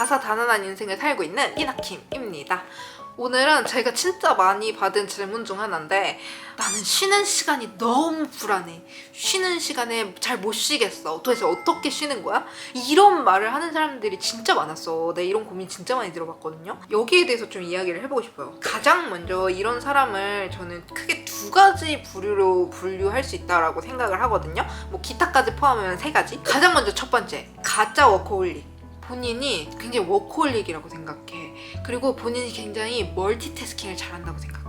다사다난한 인생을 살고 있는 이나킴입니다. 오늘은 제가 진짜 많이 받은 질문 중 하나인데 나는 쉬는 시간이 너무 불안해. 쉬는 시간에 잘 못 쉬겠어. 도대체 어떻게 쉬는 거야? 이런 말을 하는 사람들이 진짜 많았어. 내 이런 고민 진짜 많이 들어봤거든요. 여기에 대해서 좀 이야기를 해보고 싶어요. 가장 먼저 이런 사람을 저는 크게 두 가지 부류로 분류할 수 있다라고 생각을 하거든요. 뭐 기타까지 포함하면 세 가지. 가장 먼저 첫 번째 가짜 워커홀릭. 본인이 굉장히 워커홀릭이라고 생각해. 그리고 본인이 굉장히 멀티태스킹을 잘한다고 생각해.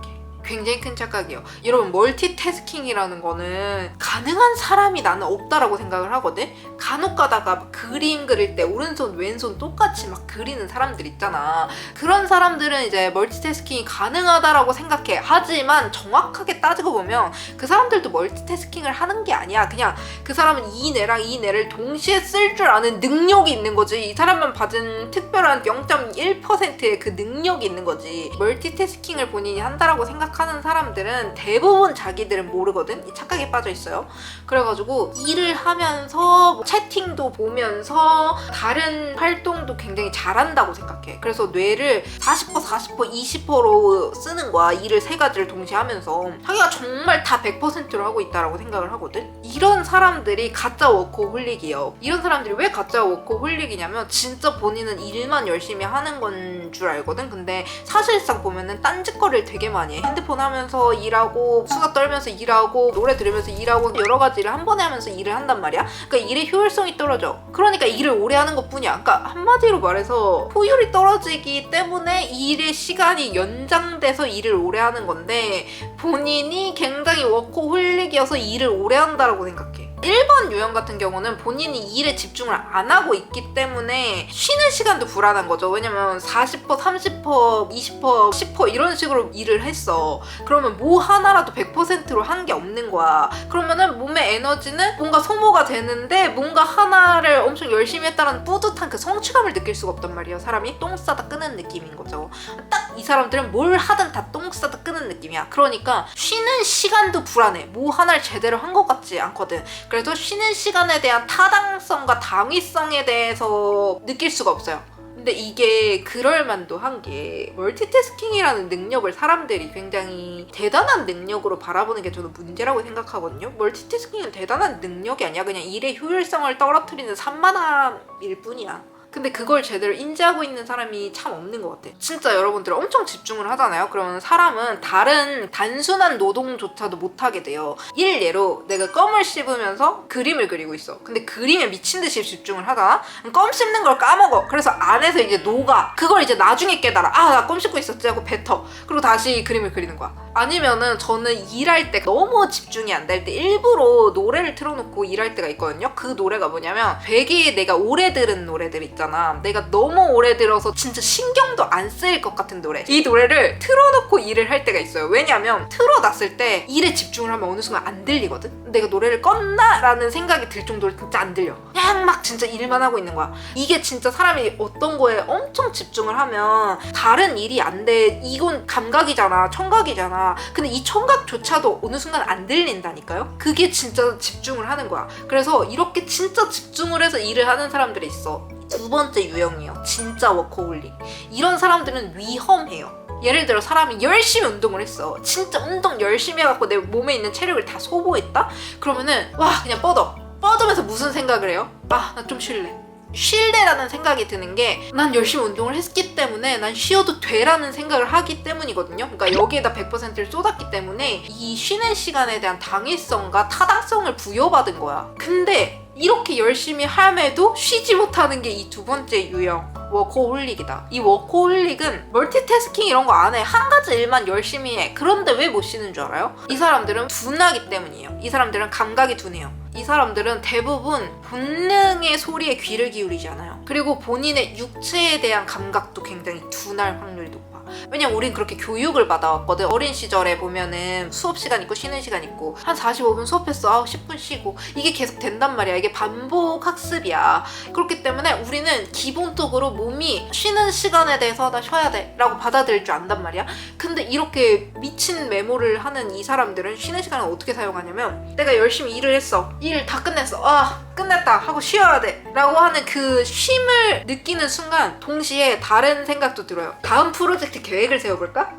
굉장히 큰 착각이에요. 여러분 멀티태스킹이라는 거는 가능한 사람이 나는 없다라고 생각을 하거든. 간혹 가다가 막 그림 그릴 때 오른손 왼손 똑같이 막 그리는 사람들 있잖아. 그런 사람들은 이제 멀티태스킹이 가능하다라고 생각해. 하지만 정확하게 따지고 보면 그 사람들도 멀티태스킹을 하는 게 아니야. 그냥 그 사람은 이 뇌랑 이 뇌를 동시에 쓸 줄 아는 능력이 있는 거지. 이 사람만 받은 특별한 0.1%의 그 능력이 있는 거지. 멀티태스킹을 본인이 한다라고 생각 하는 사람들은 대부분 자기들은 모르거든. 이 착각에 빠져 있어요. 그래가지고 일을 하면서 뭐 채팅도 보면서 다른 활동도 굉장히 잘한다고 생각해. 그래서 뇌를 40% 40% 20%로 쓰는 거야. 일을 세 가지를 동시에 하면서 자기가 정말 다 100%로 하고 있다라고 생각을 하거든. 이런 사람들이 가짜 워커홀릭이에요. 이런 사람들이 왜 가짜 워커홀릭이냐면 진짜 본인은 일만 열심히 하는 건 줄 알거든. 근데 사실상 보면은 딴짓거리를 되게 많이 해. 핸드 폰 하면서 일하고 수다 떨면서 일하고 노래 들으면서 일하고 여러 가지 일을 한 번에 하면서 일을 한단 말이야. 그러니까 일의 효율성이 떨어져. 그러니까 일을 오래 하는 것뿐이야. 그러니까 한마디로 말해서 효율이 떨어지기 때문에 일의 시간이 연장돼서 일을 오래 하는 건데 본인이 굉장히 워커홀릭이어서 일을 오래 한다라고 생각해. 1번 유형 같은 경우는 본인이 일에 집중을 안 하고 있기 때문에 쉬는 시간도 불안한 거죠. 왜냐면 40%, 30%, 20%, 10% 이런 식으로 일을 했어. 그러면 뭐 하나라도 100%로 한 게 없는 거야. 그러면은 몸의 에너지는 뭔가 소모가 되는데 뭔가 하나를 엄청 열심히 했다는 뿌듯한 그 성취감을 느낄 수가 없단 말이에요. 사람이 똥 싸다 끄는 느낌인 거죠. 딱 이 사람들은 뭘 하든 다 똥 싸다 끄는 느낌이야. 그러니까 쉬는 시간도 불안해. 뭐 하나를 제대로 한 것 같지 않거든. 그래서 쉬는 시간에 대한 타당성과 당위성에 대해서 느낄 수가 없어요. 근데 이게 그럴 만도 한 게 멀티태스킹이라는 능력을 사람들이 굉장히 대단한 능력으로 바라보는 게 저는 문제라고 생각하거든요. 멀티태스킹은 대단한 능력이 아니야. 그냥 일의 효율성을 떨어뜨리는 산만함일 뿐이야. 근데 그걸 제대로 인지하고 있는 사람이 참 없는 것 같아. 진짜 여러분들 엄청 집중을 하잖아요. 그러면 사람은 다른 단순한 노동조차도 못하게 돼요. 일례로 내가 껌을 씹으면서 그림을 그리고 있어. 근데 그림에 미친 듯이 집중을 하잖아? 껌 씹는 걸 까먹어. 그래서 안에서 이제 녹아. 그걸 이제 나중에 깨달아. 아, 나 껌 씹고 있었지 하고 뱉어. 그리고 다시 그림을 그리는 거야. 아니면은 저는 일할 때 너무 집중이 안 될 때 일부러 노래를 틀어놓고 일할 때가 있거든요. 그 노래가 뭐냐면 되게 내가 오래 들은 노래들 있잖아. 내가 너무 오래 들어서 진짜 신경도 안 쓰일 것 같은 노래. 이 노래를 틀어놓고 일을 할 때가 있어요. 왜냐면 틀어놨을 때 일에 집중을 하면 어느 순간 안 들리거든. 내가 노래를 껐나 라는 생각이 들 정도로 진짜 안 들려. 그냥 막 진짜 일만 하고 있는 거야. 이게 진짜 사람이 어떤 거에 엄청 집중을 하면 다른 일이 안 돼. 이건 감각이잖아. 청각이잖아. 근데 이 청각조차도 어느 순간 안 들린다니까요? 그게 진짜 집중을 하는 거야. 그래서 이렇게 진짜 집중을 해서 일을 하는 사람들이 있어. 두 번째 유형이에요. 진짜 워커홀릭. 이런 사람들은 위험해요. 예를 들어 사람이 열심히 운동을 했어. 진짜 운동 열심히 해갖고 내 몸에 있는 체력을 다 소모했다? 그러면은 와 그냥 뻗어. 뻗으면서 무슨 생각을 해요? 아 나 좀 쉴래. 쉴래라는 생각이 드는 게 난 열심히 운동을 했기 때문에 난 쉬어도 돼라는 생각을 하기 때문이거든요. 그러니까 여기에다 100%를 쏟았기 때문에 이 쉬는 시간에 대한 당위성과 타당성을 부여받은 거야. 근데 이렇게 열심히 함에도 쉬지 못하는 게 이 두 번째 유형. 워커홀릭이다. 이 워커홀릭은 멀티태스킹 이런 거 안 해. 한 가지 일만 열심히 해. 그런데 왜 못 쉬는 줄 알아요? 이 사람들은 둔하기 때문이에요. 이 사람들은 감각이 둔해요. 이 사람들은 대부분 본능의 소리에 귀를 기울이지 않아요. 그리고 본인의 육체에 대한 감각도 굉장히 둔할 확률이 높아. 왜냐면 우린 그렇게 교육을 받아왔거든. 어린 시절에 보면은 수업 시간 있고 쉬는 시간 있고 한 45분 수업했어. 아 10분 쉬고 이게 계속 된단 말이야. 이게 반복 학습이야. 그렇기 때문에 우리는 기본적으로 몸이 쉬는 시간에 대해서 나 쉬어야 돼 라고 받아들일 줄 안단 말이야. 근데 이렇게 미친 메모를 하는 이 사람들은 쉬는 시간을 어떻게 사용하냐면 내가 열심히 일을 했어. 일 다 끝냈어. 아, 끝냈다. 하고 쉬어야 돼. 라고 하는 그 쉼을 느끼는 순간 동시에 다른 생각도 들어요. 다음 프로젝트 계획을 세워볼까?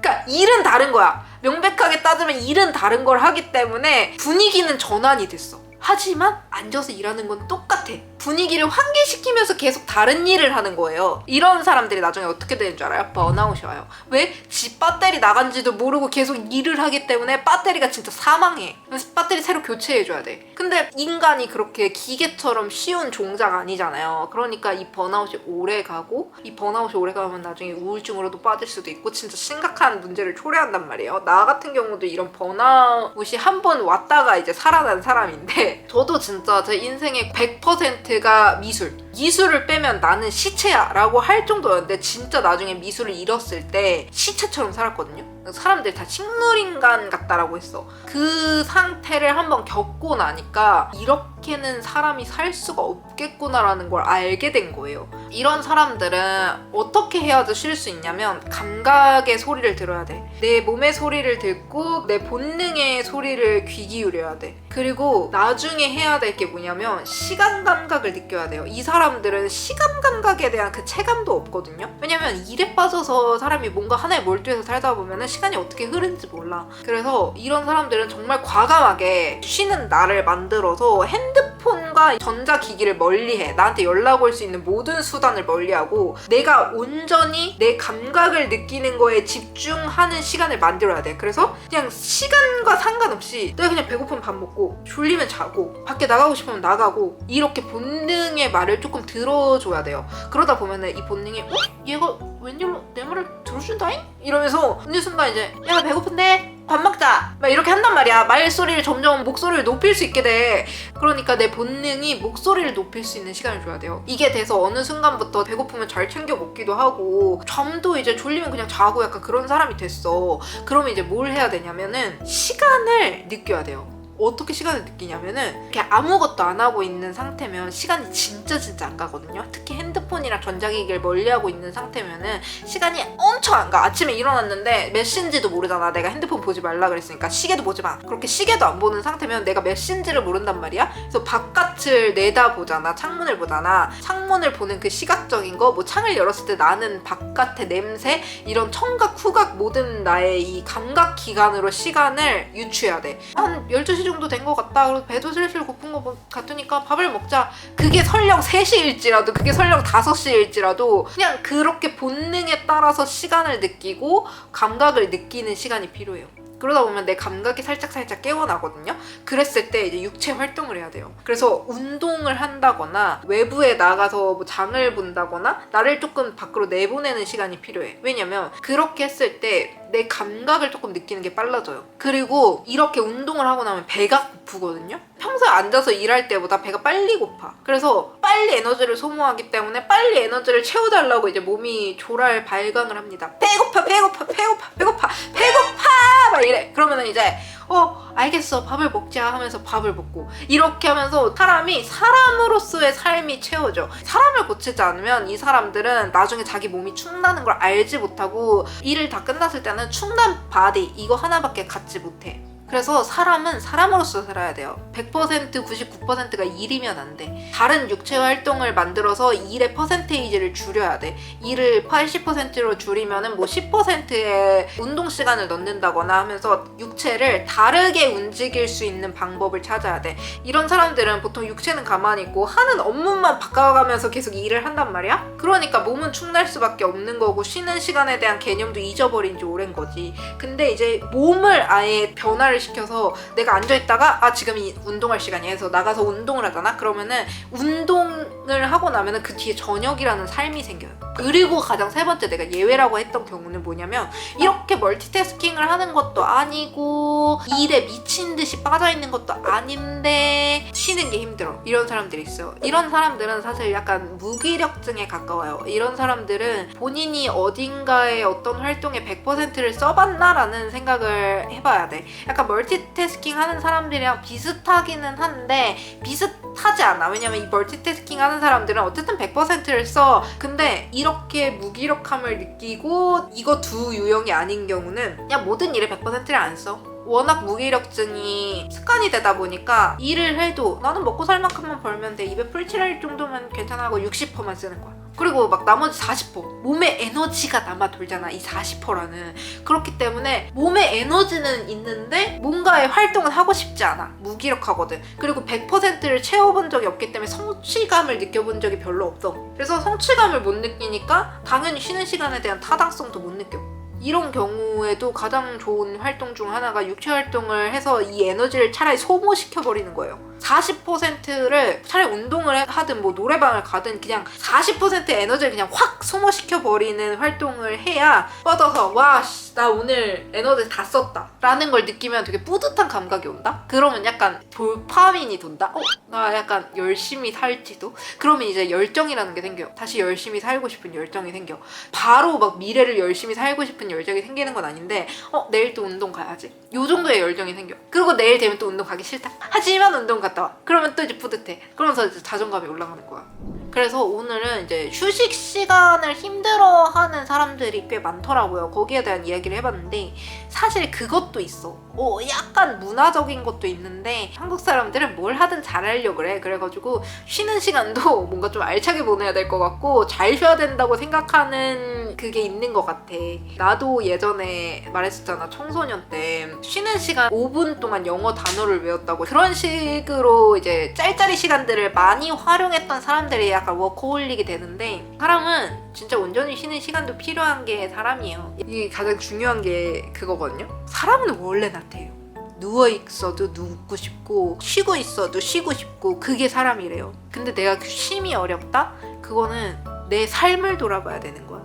그러니까 일은 다른 거야. 명백하게 따지면 일은 다른 걸 하기 때문에 분위기는 전환이 됐어. 하지만 앉아서 일하는 건 똑같아. 분위기를 환기시키면서 계속 다른 일을 하는 거예요. 이런 사람들이 나중에 어떻게 되는 줄 알아요? 번아웃이 와요. 왜? 지 배터리 나간지도 모르고 계속 일을 하기 때문에 배터리가 진짜 사망해. 그래서 배터리 새로 교체해줘야 돼. 근데 인간이 그렇게 기계처럼 쉬운 종자가 아니잖아요. 그러니까 이 번아웃이 오래 가고 이 번아웃이 오래 가면 나중에 우울증으로도 빠질 수도 있고 진짜 심각한 문제를 초래한단 말이에요. 나 같은 경우도 이런 번아웃이 한 번 왔다가 이제 살아난 사람인데 저도 진짜 제 인생의 100%가 미술. 미술을 빼면 나는 시체야 라고 할 정도였는데 진짜 나중에 미술을 잃었을 때 시체처럼 살았거든요. 사람들이 다 식물인간 같다라고 했어. 그 상태를 한번 겪고 나니까 이렇게는 사람이 살 수가 없겠구나라는 걸 알게 된 거예요. 이런 사람들은 어떻게 해야지 쉴 수 있냐면 감각의 소리를 들어야 돼. 내 몸의 소리를 듣고 내 본능의 소리를 귀 기울여야 돼. 그리고 나중에 해야 될 게 뭐냐면 시간 감각을 느껴야 돼요. 이 사람들은 시간 감각에 대한 그 체감도 없거든요. 왜냐면 일에 빠져서 사람이 뭔가 하나에 몰두해서 살다 보면은 시간이 어떻게 흐르는지 몰라. 그래서 이런 사람들은 정말 과감하게 쉬는 날을 만들어서 핸드폰 과 전자기기를 멀리해. 나한테 연락 올 수 있는 모든 수단을 멀리하고 내가 온전히 내 감각을 느끼는 거에 집중하는 시간을 만들어야 돼. 그래서 그냥 시간과 상관없이 내가 그냥 배고프면 밥 먹고 졸리면 자고 밖에 나가고 싶으면 나가고 이렇게 본능의 말을 조금 들어줘야 돼요. 그러다 보면은 이 본능이 어? 얘가 웬일로 내 말을 들어준다잉? 이러면서 어느 순간 이제 야 배고픈데 밥 먹자. 막 이렇게 한단 말이야. 말소리를 점점 목소리를 높일 수 있게 돼. 그러니까 내 본능이 목소리를 높일 수 있는 시간을 줘야 돼요. 이게 돼서 어느 순간부터 배고프면 잘 챙겨 먹기도 하고 잠도 이제 졸리면 그냥 자고 약간 그런 사람이 됐어. 그러면 이제 뭘 해야 되냐면은 시간을 느껴야 돼요 어떻게 시간을 느끼냐면은 이렇게 아무것도 안 하고 있는 상태면 시간이 진짜 진짜 안 가거든요. 특히 핸드폰이랑 전자기기를 멀리하고 있는 상태면은 시간이 엄청 안 가. 아침에 일어났는데 몇 시인지도 모르잖아. 내가 핸드폰 보지 말라 그랬으니까 시계도 보지 마. 그렇게 시계도 안 보는 상태면 내가 몇 시인지를 모른단 말이야. 그래서 바깥을 내다 보잖아. 창문을 보잖아. 창문을 보는 그 시각적인 거, 뭐 창을 열었을 때 나는 바깥의 냄새, 이런 청각, 후각 모든 나의 이 감각 기관으로 시간을 유추해야 돼. 한 12시 정도 된 것 같다. 그래서 배도 슬슬 고픈 것 같으니까 밥을 먹자. 그게 설령 3시일지라도, 그게 설령 5시일지라도, 그냥 그렇게 본능에 따라서 시간을 느끼고 감각을 느끼는 시간이 필요해요. 그러다 보면 내 감각이 살짝 살짝 깨어나거든요. 그랬을 때 이제 육체 활동을 해야 돼요. 그래서 운동을 한다거나 외부에 나가서 뭐 장을 본다거나 나를 조금 밖으로 내보내는 시간이 필요해. 왜냐면 그렇게 했을 때 내 감각을 조금 느끼는 게 빨라져요. 그리고 이렇게 운동을 하고 나면 배가 고프거든요. 평소에 앉아서 일할 때보다 배가 빨리 고파. 그래서 빨리 에너지를 소모하기 때문에 빨리 에너지를 채워달라고 이제 몸이 조랄 발광을 합니다. 배고파, 배고파, 배고파, 배고파, 배고파! 막 이래. 그러면은 이제 어 알겠어 밥을 먹자 하면서 밥을 먹고 이렇게 하면서 사람이 사람으로서의 삶이 채워져 사람을 고치지 않으면 이 사람들은 나중에 자기 몸이 축나는 걸 알지 못하고 일을 다 끝났을 때는 축난 바디 이거 하나밖에 갖지 못해 그래서 사람은 사람으로서 살아야 돼요. 100% 99%가 일이면 안 돼. 다른 육체 활동을 만들어서 일의 퍼센테이지를 줄여야 돼. 일을 80%로 줄이면은 뭐 10%의 운동 시간을 넣는다거나 하면서 육체를 다르게 움직일 수 있는 방법을 찾아야 돼. 이런 사람들은 보통 육체는 가만히 있고 하는 업무만 바꿔가면서 계속 일을 한단 말이야? 그러니까 몸은 축날 수밖에 없는 거고 쉬는 시간에 대한 개념도 잊어버린 지 오랜 거지. 근데 이제 몸을 아예 변화를 시켜서 내가 앉아있다가 아 지금 이 운동할 시간이야 해서 나가서 운동을 하잖아? 그러면은 운동을 하고 나면은 그 뒤에 저녁이라는 삶이 생겨요. 그리고 가장 세 번째 내가 예외라고 했던 경우는 뭐냐면 이렇게 멀티태스킹을 하는 것도 아니고 일에 미친 듯이 빠져 있는 것도 아닌데 쉬는 게 힘들어 이런 사람들이 있어요 이런 사람들은 사실 약간 무기력증에 가까워요 이런 사람들은 본인이 어딘가에 어떤 활동에 100%를 써봤나라는 생각을 해봐야 돼 약간 멀티태스킹 하는 사람들이랑 비슷하기는 한데 비슷하지 않아. 왜냐면 이 멀티태스킹 하는 사람들은 어쨌든 100%를 써. 근데 이렇게 무기력함을 느끼고 이거 두 유형이 아닌 경우는 그냥 모든 일에 100%를 안 써. 워낙 무기력증이 습관이 되다 보니까 일을 해도 나는 먹고 살 만큼만 벌면 돼. 입에 풀칠할 정도면 괜찮아 하고 60%만 쓰는 거야 그리고 막 나머지 40% 몸에 에너지가 남아 돌잖아 이 40%라는. 그렇기 때문에 몸에 에너지는 있는데 뭔가의 활동을 하고 싶지 않아. 무기력하거든. 그리고 100%를 채워본 적이 없기 때문에 성취감을 느껴본 적이 별로 없어. 그래서 성취감을 못 느끼니까 당연히 쉬는 시간에 대한 타당성도 못 느껴. 이런 경우에도 가장 좋은 활동 중 하나가 육체 활동을 해서 이 에너지를 차라리 소모시켜 버리는 거예요. 40%를 차라리 운동을 하든 뭐 노래방을 가든 그냥 40% 에너지를 그냥 확 소모시켜 버리는 활동을 해야 뻗어서 와 나 오늘 에너지 다 썼다. 라는 걸 느끼면 되게 뿌듯한 감각이 온다? 그러면 약간 도파민이 돈다? 어? 나 약간 열심히 살지도? 그러면 이제 열정이라는 게 생겨요 다시 열심히 살고 싶은 열정이 생겨. 바로 막 미래를 열심히 살고 싶은 열정이 생기는 건 아닌데 어 내일 또 운동 가야지. 요 정도의 열정이 생겨. 그리고 내일 되면 또 운동 가기 싫다. 하지만 운동 갔다 와. 그러면 또 이제 뿌듯해. 그러면서 이제 자존감이 올라가는 거야. 그래서 오늘은 이제 휴식 시간을 힘들어하는 사람들이 꽤 많더라고요. 거기에 대한 이야기를 해봤는데 사실 그것도 있어. 어, 약간 문화적인 것도 있는데 한국 사람들은 뭘 하든 잘하려고 그래. 그래가지고 쉬는 시간도 뭔가 좀 알차게 보내야 될 것 같고 잘 쉬어야 된다고 생각하는 그게 있는 것 같아. 나도 예전에 말했었잖아. 청소년 때 쉬는 시간 5분 동안 영어 단어를 외웠다고 그런 식으로 이제 짤짤이 시간들을 많이 활용했던 사람들이 약간 워커홀릭이 되는데 사람은 진짜 온전히 쉬는 시간도 필요한 게 사람이에요. 이게 가장 중요한 게 그거 거든요. 사람은 원래 나태해요. 누워 있어도 눕고 싶고 쉬고 있어도 쉬고 싶고 그게 사람이래요. 근데 내가 그 쉼이 어렵다? 그거는 내 삶을 돌아봐야 되는 거야.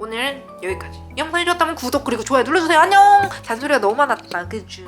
오늘은 여기까지. 영상이 좋았다면 구독 그리고 좋아요 눌러주세요. 안녕. 잔소리가 너무 많았다. 그죠?